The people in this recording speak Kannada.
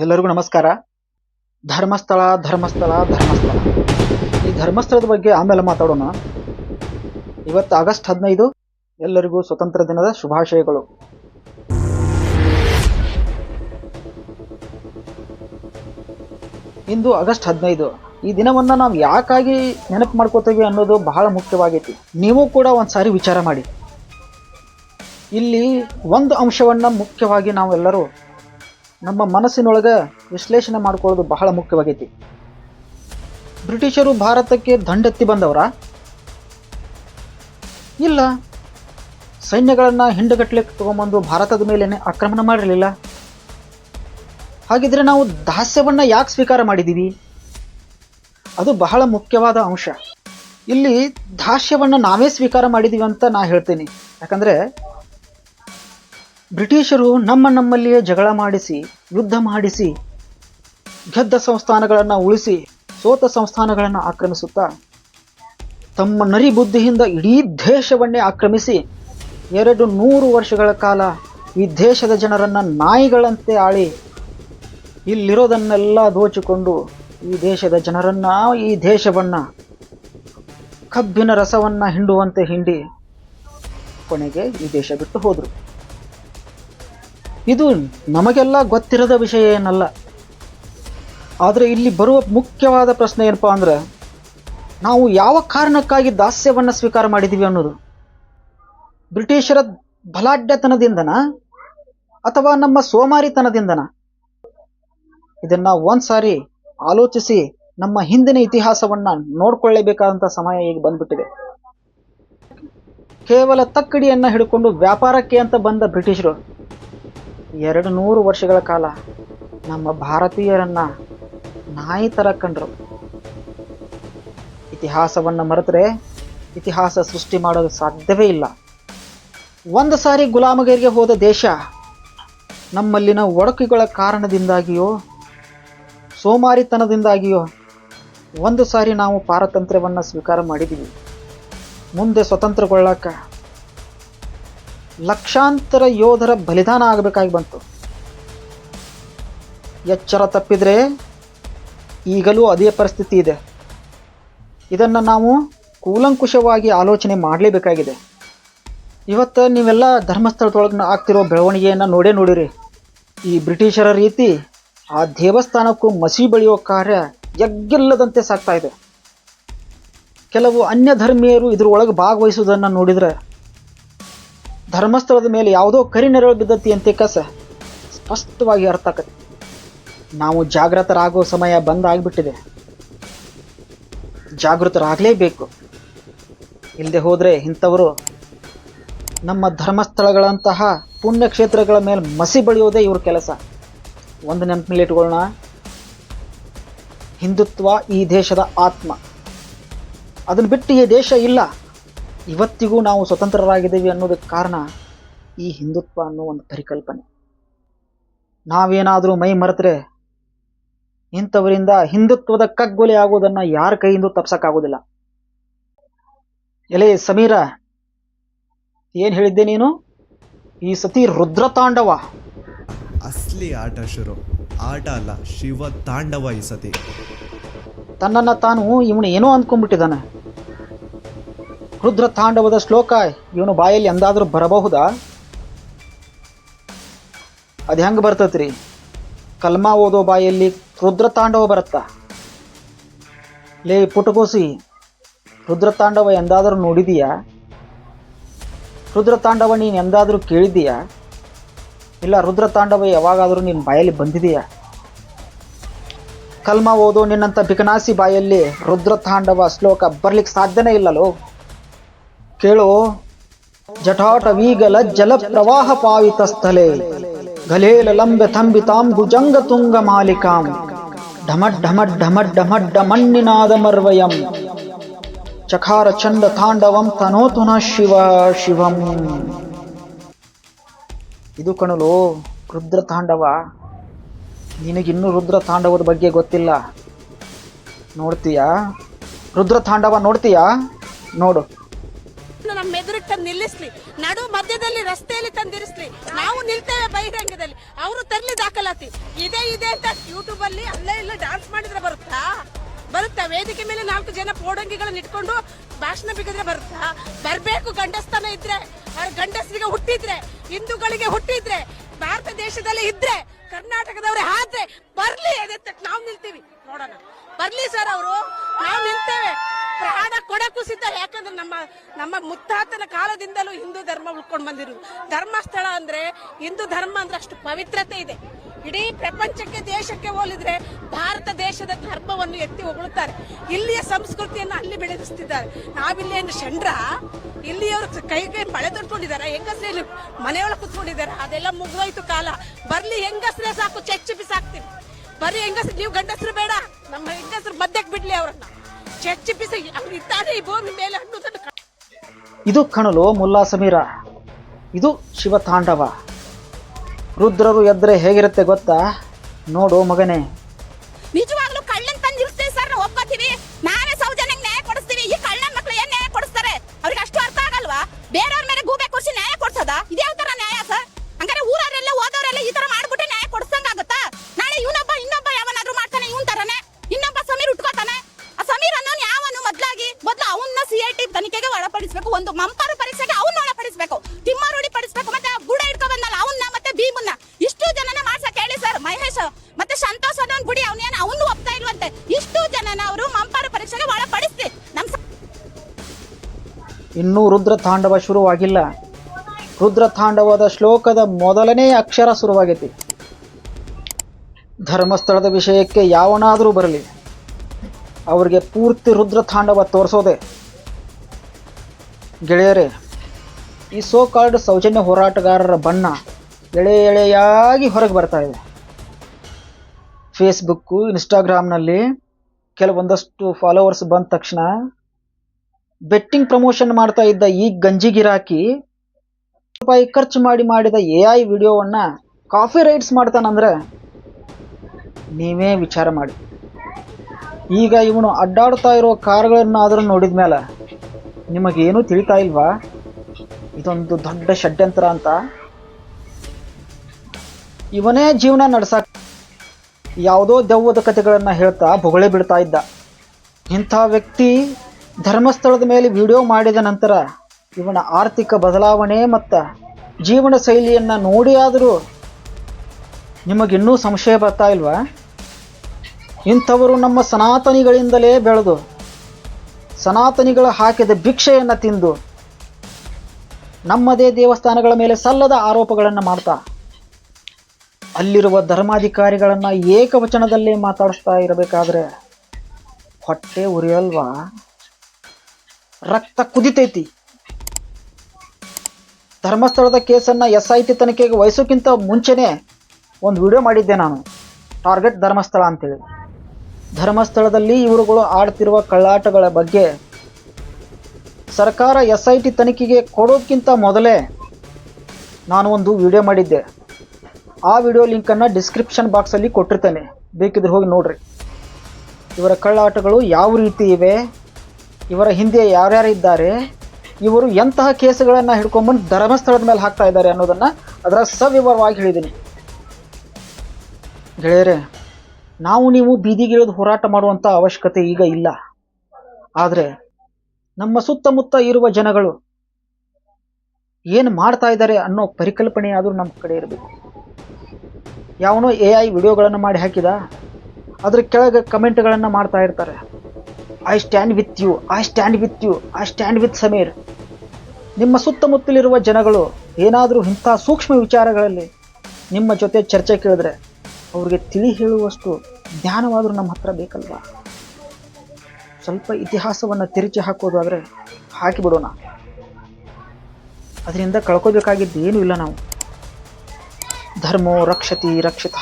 ಎಲ್ಲರಿಗೂ ನಮಸ್ಕಾರ. ಧರ್ಮಸ್ಥಳ ಧರ್ಮಸ್ಥಳ ಧರ್ಮಸ್ಥಳ. ಈ ಧರ್ಮಸ್ಥಳದ ಬಗ್ಗೆ ಆಮೇಲೆ ಮಾತಾಡೋಣ. ಇವತ್ತು ಆಗಸ್ಟ್ ಹದಿನೈದು, ಎಲ್ಲರಿಗೂ ಸ್ವತಂತ್ರ ದಿನದ ಶುಭಾಶಯಗಳು. ಇಂದು ಆಗಸ್ಟ್ ಹದಿನೈದು. ಈ ದಿನವನ್ನ ನಾವು ಯಾಕಾಗಿ ನೆನಪು ಮಾಡ್ಕೋತೀವಿ ಅನ್ನೋದು ಬಹಳ ಮುಖ್ಯವಾಗೈತಿ. ನೀವು ಕೂಡ ಒಂದ್ಸಾರಿ ವಿಚಾರ ಮಾಡಿ. ಇಲ್ಲಿ ಒಂದು ಅಂಶವನ್ನ ಮುಖ್ಯವಾಗಿ ನಾವೆಲ್ಲರೂ ನಮ್ಮ ಮನಸ್ಸಿನೊಳಗೆ ವಿಶ್ಲೇಷಣೆ ಮಾಡ್ಕೊಳ್ಳೋದು ಬಹಳ ಮುಖ್ಯವಾಗೈತಿ. ಬ್ರಿಟಿಷರು ಭಾರತಕ್ಕೆ ದಂಡೆತ್ತಿ ಬಂದವರ? ಇಲ್ಲ. ಸೈನ್ಯಗಳನ್ನು ಹಿಂಡುಗಟ್ಲಿಕ್ಕೆ ತಗೊಂಬಂದು ಭಾರತದ ಮೇಲೇನೆ ಆಕ್ರಮಣ ಮಾಡಿರಲಿಲ್ಲ. ಹಾಗಿದ್ರೆ ನಾವು ದಾಸ್ಯವನ್ನು ಯಾಕೆ ಸ್ವೀಕಾರ ಮಾಡಿದ್ದೀವಿ ಅದು ಬಹಳ ಮುಖ್ಯವಾದ ಅಂಶ. ಇಲ್ಲಿ ದಾಸ್ಯವನ್ನು ನಾವೇ ಸ್ವೀಕಾರ ಮಾಡಿದೀವಿ ಅಂತ ನಾ ಹೇಳ್ತೀನಿ. ಯಾಕಂದ್ರೆ ಬ್ರಿಟಿಷರು ನಮ್ಮ ನಮ್ಮಲ್ಲಿಯೇ ಜಗಳ ಮಾಡಿಸಿ, ಯುದ್ಧ ಮಾಡಿಸಿ, ಗೆದ್ದ ಸಂಸ್ಥಾನಗಳನ್ನು ಉಳಿಸಿ, ಸೋತ ಸಂಸ್ಥಾನಗಳನ್ನು ಆಕ್ರಮಿಸುತ್ತಾ, ತಮ್ಮ ನರಿ ಬುದ್ಧಿಯಿಂದ ಇಡೀ ದೇಶವನ್ನೇ ಆಕ್ರಮಿಸಿ, ಎರಡು ನೂರು ವರ್ಷಗಳ ಕಾಲ ಈ ದೇಶದ ಜನರನ್ನು ನಾಯಿಗಳಂತೆ ಆಳಿ, ಇಲ್ಲಿರೋದನ್ನೆಲ್ಲ ದೋಚಿಕೊಂಡು ಈ ದೇಶದ ಜನರನ್ನ, ಈ ದೇಶವನ್ನು ಕಬ್ಬಿನ ರಸವನ್ನು ಹಿಂಡುವಂತೆ ಹಿಂಡಿ ಕೊನೆಗೆ ಈ ದೇಶ ಬಿಟ್ಟು ಹೋದರು. ಇದು ನಮಗೆಲ್ಲ ಗೊತ್ತಿರದ ವಿಷಯ ಏನಲ್ಲ. ಆದರೆ ಇಲ್ಲಿ ಬರುವ ಮುಖ್ಯವಾದ ಪ್ರಶ್ನೆ ಏನಪ್ಪಾ ಅಂದ್ರೆ, ನಾವು ಯಾವ ಕಾರಣಕ್ಕಾಗಿ ದಾಸ್ಯವನ್ನು ಸ್ವೀಕಾರ ಮಾಡಿದ್ದೀವಿ ಅನ್ನೋದು. ಬ್ರಿಟಿಷರ ಬಲಾಢ್ಯತನದಿಂದನ, ಅಥವಾ ನಮ್ಮ ಸೋಮಾರಿತನದಿಂದನ? ಇದನ್ನ ಒಂದ್ಸಾರಿ ಆಲೋಚಿಸಿ ನಮ್ಮ ಹಿಂದಿನ ಇತಿಹಾಸವನ್ನ ನೋಡ್ಕೊಳ್ಳೇಬೇಕಾದಂತ ಸಮಯ ಈಗ ಬಂದ್ಬಿಟ್ಟಿದೆ. ಕೇವಲ ತಕ್ಕಡಿಯನ್ನ ಹಿಡ್ಕೊಂಡು ವ್ಯಾಪಾರಕ್ಕೆ ಅಂತ ಬಂದ ಬ್ರಿಟಿಷರು ಎರಡು ನೂರು ವರ್ಷಗಳ ಕಾಲ ನಮ್ಮ ಭಾರತೀಯರನ್ನ ನಾಯಿ ತರ ಕಂಡ್ರು. ಇತಿಹಾಸವನ್ನು ಮರೆತರೆ ಇತಿಹಾಸ ಸೃಷ್ಟಿ ಮಾಡೋದು ಸಾಧ್ಯವೇ ಇಲ್ಲ. ಒಂದು ಸಾರಿ ಗುಲಾಮಗಿರಿಗೆ ಹೋದ ದೇಶ ನಮ್ಮಲ್ಲಿನ ಒಡಕುಗಳ ಕಾರಣದಿಂದಾಗಿಯೋ, ಸೋಮಾರಿತನದಿಂದಾಗಿಯೋ ಒಂದು ಸಾರಿ ನಾವು ಪಾರತಂತ್ರ್ಯವನ್ನು ಸ್ವೀಕಾರ ಮಾಡಿದ್ದೀವಿ ಮುಂದೆ ಸ್ವತಂತ್ರಗೊಳ್ಳಕ ಲಕ್ಷಾಂತರ ಯೋಧರ ಬಲಿದಾನ ಆಗಬೇಕಾಗಿ ಬಂತು. ಎಚ್ಚರ ತಪ್ಪಿದರೆ ಈಗಲೂ ಅದೇ ಪರಿಸ್ಥಿತಿ ಇದೆ. ಇದನ್ನು ನಾವು ಕೂಲಂಕುಷವಾಗಿ ಆಲೋಚನೆ ಮಾಡಲೇಬೇಕಾಗಿದೆ. ಇವತ್ತು ನೀವೆಲ್ಲ ಧರ್ಮಸ್ಥಳದೊಳಗೆ ಆಗ್ತಿರೋ ಬೆಳವಣಿಗೆಯನ್ನು ನೋಡೇ ನೋಡಿರಿ. ಈ ಬ್ರಿಟಿಷರ ರೀತಿ ಆ ದೇವಸ್ಥಾನಕ್ಕೂ ಮಸಿ ಬೆಳೆಯೋ ಕಾರ್ಯ ಎಗ್ಗಿಲ್ಲದಂತೆ ಸಾಗ್ತಾ ಕೆಲವು ಅನ್ಯ ಧರ್ಮೀಯರು ಇದರೊಳಗೆ ಭಾಗವಹಿಸುವುದನ್ನು ನೋಡಿದರೆ ಧರ್ಮಸ್ಥಳದ ಮೇಲೆ ಯಾವುದೋ ಕರಿನೆರಳು ಬಿದ್ದತಿ ಅಂತ ಕಸ. ಸ್ಪಷ್ಟವಾಗಿ ಅರ್ಥ ಆಕತಿ ನಾವು ಜಾಗೃತರಾಗೋ ಸಮಯ ಬಂದಾಗ್ಬಿಟ್ಟಿದೆ ಜಾಗೃತರಾಗಲೇಬೇಕು. ಇಲ್ಲದೆ ಹೋದರೆ ಇಂಥವರು ನಮ್ಮ ಧರ್ಮಸ್ಥಳಗಳಂತಹ ಪುಣ್ಯಕ್ಷೇತ್ರಗಳ ಮೇಲೆ ಮಸಿ ಬಳಿಯೋದೇ ಇವ್ರ ಕೆಲಸ. ಒಂದು ನೆನಪಿನಲ್ಲಿ ಇಟ್ಕೊಳ್ಳೋಣ ಹಿಂದುತ್ವ ಈ ದೇಶದ ಆತ್ಮ. ಅದನ್ನು ಬಿಟ್ಟು ಈ ದೇಶ ಇಲ್ಲ. ಇವತ್ತಿಗೂ ನಾವು ಸ್ವತಂತ್ರರಾಗಿದ್ದೀವಿ ಅನ್ನೋದಕ್ಕೆ ಕಾರಣ ಈ ಹಿಂದುತ್ವ ಅನ್ನೋ ಒಂದು ಪರಿಕಲ್ಪನೆ. ನಾವೇನಾದರೂ ಮೈ ಮರೆತರೆ ಇಂಥವರಿಂದ ಹಿಂದುತ್ವದ ಕಗ್ಗೊಲೆ ಆಗೋದನ್ನು ಯಾರ ಕೈಯಿಂದ ತಪ್ಸಕ್ಕಾಗೋದಿಲ್ಲ. ಎಲೆ ಸಮೀರ ಏನು ಹೇಳಿದ್ದೆ ನೀನು? ಈ ಸತಿ ರುದ್ರತಾಂಡವ ಅಸ್ಲಿ ಆಟ ಶುರು. ಆಟ ಅಲ್ಲ ಶಿವ ತಾಂಡವ ಈ ಸತಿ. ತನ್ನನ್ನು ತಾನು ಇವನು ಏನೋ ಅಂದ್ಕೊಂಡ್ಬಿಟ್ಟಿದ್ದಾನೆ. ರುದ್ರ ತಾಂಡವದ ಶ್ಲೋಕ ಇವನು ಬಾಯಲ್ಲಿ ಎಂದಾದರೂ ಬರಬಹುದಾ? ಅದು ಹೆಂಗೆ ಬರ್ತತ್ರಿ? ಕಲ್ಮ ಓದೋ ಬಾಯಲ್ಲಿ ರುದ್ರ ತಾಂಡವ ಬರುತ್ತಾ? ಲೇ ಪುಟಗೋಸಿ, ರುದ್ರ ತಾಂಡವ ಎಂದಾದರೂ ನೋಡಿದೀಯಾ? ರುದ್ರ ತಾಂಡವ ನೀನು ಎಂದಾದರೂ ಕೇಳಿದೀಯಾ? ಇಲ್ಲ ರುದ್ರ ತಾಂಡವ ಯಾವಾಗಾದರೂ ನಿನ್ನ ಬಾಯಲ್ಲಿ ಬಂದಿದೆಯಾ? ಕಲ್ಮ ಓದೋ ನಿನ್ನಂತ ಬಿಕನಾಸಿ ಬಾಯಲ್ಲಿ ರುದ್ರ ತಾಂಡವ ಶ್ಲೋಕ ಬರ್ಲಿಕ್ಕೆ ಸಾಧ್ಯನೇ ಇಲ್ಲಲೋ? ಕೇಳು ಜಟಾಟ ವೀಗಲ ಜಲ ಪ್ರವಾಹ ಪಾವಿತ ಸ್ಥಲೆ ಗಲೇಲ ಲಂಬೆ ತಂಬಿತಾಂ ಭುಜಂಗ ತುಂಗ ಮಾಲಿಕಾಂ, ಢಮಡ್ ಢಮಡ್ ಢಮಡ್ ಢಮಡ್ ಮಣ್ಣಿನಾದ ಮರ್ವಯಂ, ಚಖಾರ ಚಂಡ ತಾಂಡವಂ ತನೋತುನ ಶಿವ ಶಿವಂ. ಇದು ಕಣಲು, ರುದ್ರ ತಾಂಡವ. ನಿನಗಿನ್ನೂ ರುದ್ರ ತಾಂಡವದ ಬಗ್ಗೆ ಗೊತ್ತಿಲ್ಲ. ನೋಡ್ತೀಯಾ? ರುದ್ರ ತಾಂಡವ ನೋಡ್ತೀಯಾ? ನೋಡು. ನಮ್ಮ ತಂದು ನಿಲ್ಲಿಸ್ಲಿ. ನಡು ಮಧ್ಯದಲ್ಲಿ ರಸ್ತೆಯಲ್ಲಿ ತಂದಿರಿಸ್ಲಿ ನಾವು ನಿಲ್ತೇವೆ ಬಹಿರಂಗದಲ್ಲಿ. ಅವರು ತರ್ಲಿ ದಾಖಲಾತಿ. ಇದೆ ಇದೆ ಅಂತ ಯೂಟ್ಯೂಬ್ ಅಲ್ಲಿ ಅಲ್ಲೇ ಇಲ್ಲ ಡಾನ್ಸ್ ಮಾಡಿದ್ರೆ ಬರುತ್ತಾ? ಬರುತ್ತಾ? ವೇದಿಕೆ ಮೇಲೆ ನಾಲ್ಕು ಜನ ಪೋಡಂಗಿಗಳನ್ನ ಇಟ್ಕೊಂಡು ಭಾಷಣ ಬಿಗಿದ್ರೆ ಬರುತ್ತಾ? ಬರಬೇಕು ಗಂಡಸ್ಥಾನ ಇದ್ರೆ. ಅವ್ರ ಗಂಡಸರಿಗೆ ಹುಟ್ಟಿದ್ರೆ. ಹಿಂದೂಗಳಿಗೆ ಹುಟ್ಟಿದ್ರೆ. ಭಾರತ ದೇಶದಲ್ಲಿ ಇದ್ರೆ. ಕರ್ನಾಟಕದವ್ರೆ ಆದ್ರೆ. ಬರ್ಲಿ ಅದೇ ನಾವು ನಿಲ್ತೀವಿ. ನೋಡೋಣ. ಬರ್ಲಿ ಸರ್ ಅವರು. ನಾವು ನಿಲ್ತೇವೆ. ಪ್ರಾಣ ಕೊಡಕ್ಕೂ ಸಿದ್ಧ ಯಾಕಂದ್ರೆ ನಮ್ಮ ನಮ್ಮ ಮುತ್ತಾತನ ಕಾಲದಿಂದಲೂ ಹಿಂದೂ ಧರ್ಮ ಉಳ್ಕೊಂಡು ಬಂದಿರೋದು. ಧರ್ಮಸ್ಥಳ ಅಂದ್ರೆ ಹಿಂದೂ ಧರ್ಮ ಅಂದ್ರೆ ಅಷ್ಟು ಪವಿತ್ರತೆ ಇದೆ. ಇಡೀ ಪ್ರಪಂಚಕ್ಕೆ, ದೇಶಕ್ಕೆ ಹೋಲಿದ್ರೆ ಭಾರತ ದೇಶದ ಧರ್ಮವನ್ನು ಎತ್ತಿ ಹೊಗಳುತ್ತಾರೆ ಇಲ್ಲಿಯ ಸಂಸ್ಕೃತಿಯನ್ನು ಅಲ್ಲಿ ಬೆಳೆದಿಸ್ತಿದ್ದಾರೆ ನಾವಿಲ್ಲಿ ಏನು ಷಂಡ್ರ ಇಲ್ಲಿಯವರು ಕೈಗೆ ಮಳೆ ತೊಟ್ಕೊಂಡಿದ್ದಾರೆ ಹೆಂಗಸ್ರಲ್ಲಿ ಮನೆಯೊಳಗೆ ಕುತ್ಕೊಂಡಿದ್ದಾರೆ. ಅದೆಲ್ಲ ಮುಗಿದೋಯ್ತು ಕಾಲ. ಬರ್ಲಿ ಹೆಂಗಸ್ರೆ ಸಾಕು, ಚೆಚ್ಚು ಬಿಸಾಕ್ತೀವಿ ಬರೀ ಹೆಂಗಸ್ರು, ನೀವು ಗಂಡಸ್ರು ಬೇಡ. ನಮ್ಮ ಹೆಂಗಸ್ರು ಮಧ್ಯಕ್ಕೆ ಬಿಡ್ಲಿ ಅವ್ರನ್ನ. ಇದು ಕಣಲು ಮುಲ್ಲಾ ಸಮೀರ. ಇದು ಶಿವತಾಂಡವ ರುದ್ರರು ಎದ್ರೆ ಹೇಗಿರುತ್ತೆ ಗೊತ್ತಾ? ನೋಡು ಮಗನೇ. ಒಂದು ಮಂಪಾರು ಪರೀಕ್ಷೆಗೆ ಅವನ್ನ ಒಳಪಡಿಸ್ಬೇಕು ತಿಮ್ಮರುಡಿ ಪಡಿಸ್ಬೇಕು ಮತ್ತೆ ಗುಡ ಇಟ್ಕೊ ಬಂದಲ್ಲ, ಅವನ್ನ ಮತ್ತೆ ಭೀಮನ್ನ. ಇಷ್ಟು ಜನನ ಮಾಡ್ಸಕ್ ಹೇಳಿ ಸರ್ ಮಹೇಶ್ ಮತ್ತೆ ಸಂತೋಷ್ ಅನ್ನೋನ್ ಗುಡಿ ಅವನೇನು ಅವನು ಒಪ್ತಾ ಇಲ್ವಂತೆ? ಇಷ್ಟು ಜನನ ಅವರು ಮಂಪಾರು ಪರೀಕ್ಷೆಗೆ ಒಳಪಡಿಸ್ತಿ ನಮ್ ಇನ್ನೂ ರುದ್ರ ತಾಂಡವ ಶುರುವಾಗಿಲ್ಲ. ರುದ್ರ ತಾಂಡವದ ಶ್ಲೋಕದ ಮೊದಲನೇ ಅಕ್ಷರ ಶುರುವಾಗೈತಿ. ಧರ್ಮಸ್ಥಳದ ವಿಷಯಕ್ಕೆ ಯಾವನಾದರೂ ಬರಲಿ. ಅವರಿಗೆ ಪೂರ್ತಿ ರುದ್ರ ತಾಂಡವ ತೋರಿಸೋದೆ. ಗೆಳೆಯರೇ, ಈ ಸೋ ಕಾಲ್ಡ್ ಸೌಜನ್ಯ ಹೋರಾಟಗಾರರ ಬಣ್ಣ ಎಳೆ ಎಳೆಯಾಗಿ ಹೊರಗೆ ಬರ್ತಾ ಇದೆ. ಫೇಸ್ಬುಕ್ಕು ಇನ್ಸ್ಟಾಗ್ರಾಮ್ನಲ್ಲಿ ಕೆಲವೊಂದಷ್ಟು ಫಾಲೋವರ್ಸ್ ಬಂದ ತಕ್ಷಣ ಬೆಟ್ಟಿಂಗ್ ಪ್ರಮೋಷನ್ ಮಾಡ್ತಾ ಇದ್ದ ಈ ಗಂಜಿ ಗಿರಾಕಿ ರೂಪಾಯಿ ಖರ್ಚು ಮಾಡಿ ಮಾಡಿದ ಎ ಐ ವಿಡಿಯೋವನ್ನು ಕಾಫಿ ರೈಟ್ಸ್ ಮಾಡ್ತಾನಂದ್ರೆ ನೀವೇ ವಿಚಾರ ಮಾಡಿ. ಈಗ ಇವನು ಅಡ್ಡಾಡ್ತಾ ಇರೋ ಕಾರ್ಗಳನ್ನಾದರೂ ನೋಡಿದ ಮೇಲೆ ನಿಮಗೇನು ತಿಳಿತಾ ಇಲ್ವಾ? ಇದೊಂದು ದೊಡ್ಡ ಷಡ್ಯಂತ್ರ ಅಂತ. ಇವನೇ ಜೀವನ ನಡ್ಸಕ್ ಯಾವುದೋ ದೆವ್ವದ ಕಥೆಗಳನ್ನು ಹೇಳ್ತಾ ಬೊಗಳೆ ಬಿಡ್ತಾ ಇದ್ದ. ಇಂಥ ವ್ಯಕ್ತಿ ಧರ್ಮಸ್ಥಳದ ಮೇಲೆ ವಿಡಿಯೋ ಮಾಡಿದ ನಂತರ ಇವನ ಆರ್ಥಿಕ ಬದಲಾವಣೆ ಮತ್ತು ಜೀವನ ಶೈಲಿಯನ್ನು ನೋಡಿ ಆದರೂ ನಿಮಗಿನ್ನೂ ಸಂಶಯ ಬರ್ತಾ ಇಲ್ವಾ? ಇಂಥವರು ನಮ್ಮ ಸನಾತನಿಗಳಿಂದಲೇ ಬೆಳೆದು ಸನಾತನಿಗಳು ಹಾಕಿದ ಭಿಕ್ಷೆಯನ್ನು ತಿಂದು ನಮ್ಮದೇ ದೇವಸ್ಥಾನಗಳ ಮೇಲೆ ಸಲ್ಲದ ಆರೋಪಗಳನ್ನು ಮಾಡ್ತಾ, ಅಲ್ಲಿರುವ ಧರ್ಮಾಧಿಕಾರಿಗಳನ್ನು ಏಕವಚನದಲ್ಲೇ ಮಾತಾಡಿಸ್ತಾ ಇರಬೇಕಾದ್ರೆ ಹೊಟ್ಟೆ ಉರಿಯಲ್ವಾ? ರಕ್ತ ಕುದಿತೈತಿ. ಧರ್ಮಸ್ಥಳದ ಕೇಸನ್ನು ಎಸ್ ಐ ಟಿ ತನಿಖೆಗೆ ವಹಿಸೋಕ್ಕಿಂತ ಮುಂಚೆನೇ ಒಂದು ವಿಡಿಯೋ ಮಾಡಿದ್ದೆ ನಾನು. ಟಾರ್ಗೆಟ್ ಧರ್ಮಸ್ಥಳ ಅಂತೇಳಿ. ಧರ್ಮಸ್ಥಳದಲ್ಲಿ ಇವರುಗಳು ಆಡ್ತಿರುವ ಕಳ್ಳಾಟಗಳ ಬಗ್ಗೆ ಸರ್ಕಾರ ಎಸ್ ಐ ಟಿ ತನಿಖೆಗೆ ಕೊಡೋಕ್ಕಿಂತ ಮೊದಲೇ ನಾನು ಒಂದು ವಿಡಿಯೋ ಮಾಡಿದ್ದೆ. ಆ ವಿಡಿಯೋ ಲಿಂಕನ್ನು ಡಿಸ್ಕ್ರಿಪ್ಷನ್ ಬಾಕ್ಸಲ್ಲಿ ಕೊಟ್ಟಿರ್ತೇನೆ. ಬೇಕಿದ್ರೆ ಹೋಗಿ ನೋಡ್ರಿ. ಇವರ ಕಳ್ಳಾಟಗಳು ಯಾವ ರೀತಿ ಇವೆ? ಇವರ ಹಿಂದೆ ಯಾರ್ಯಾರು ಇದ್ದಾರೆ? ಇವರು ಎಂತಹ ಕೇಸುಗಳನ್ನು ಹಿಡ್ಕೊಂಡ್ಬಂದು ಧರ್ಮಸ್ಥಳದ ಮೇಲೆ ಹಾಕ್ತಾ ಇದ್ದಾರೆ ಅನ್ನೋದನ್ನು ಅದರ ಸವಿವರವಾಗಿ ಹೇಳಿದ್ದೀನಿ. ಗೆಳೆಯರೇ ನಾವು ನೀವು ಬೀದಿಗಿಳಿದು ಹೋರಾಟ ಮಾಡುವಂಥ ಅವಶ್ಯಕತೆ ಈಗ ಇಲ್ಲ. ಆದರೆ ನಮ್ಮ ಸುತ್ತಮುತ್ತ ಇರುವ ಜನಗಳು ಏನು ಮಾಡ್ತಾ ಇದ್ದಾರೆ ಅನ್ನೋ ಪರಿಕಲ್ಪನೆ ಆದರೂ ನಮ್ಮ ಕಡೆ ಇರಬೇಕು. ಯಾವನೋ ಎ ಐ ವಿಡಿಯೋಗಳನ್ನು ಮಾಡಿ ಹಾಕಿದ, ಅದ್ರ ಕೆಳಗೆ ಕಮೆಂಟ್ಗಳನ್ನು ಮಾಡ್ತಾ ಇರ್ತಾರೆ. I stand with you I stand with you I stand with Sameer ನಿಮ್ಮ ಸುತ್ತಮುತ್ತಲಿರುವ ಜನಗಳು ಏನಾದರೂ ಇಂಥ ಸೂಕ್ಷ್ಮ ವಿಚಾರಗಳಲ್ಲಿ ನಿಮ್ಮ ಜೊತೆ ಚರ್ಚೆ ಕೇಳಿದ್ರೆ ಅವ್ರಿಗೆ ತಿಳಿ ಹೇಳುವಷ್ಟು ಜ್ಞಾನವಾದರೂ ನಮ್ಮ ಹತ್ರ ಬೇಕಲ್ವ? ಸ್ವಲ್ಪ ಇತಿಹಾಸವನ್ನು ತಿರುಚಿ ಹಾಕೋದಾದರೆ ಹಾಕಿಬಿಡೋಣ. ಅದರಿಂದ ಕಳ್ಕೋಬೇಕಾಗಿದ್ದು ಏನೂ ಇಲ್ಲ ನಾವು. ಧರ್ಮೋ ರಕ್ಷತಿ ರಕ್ಷಿತ.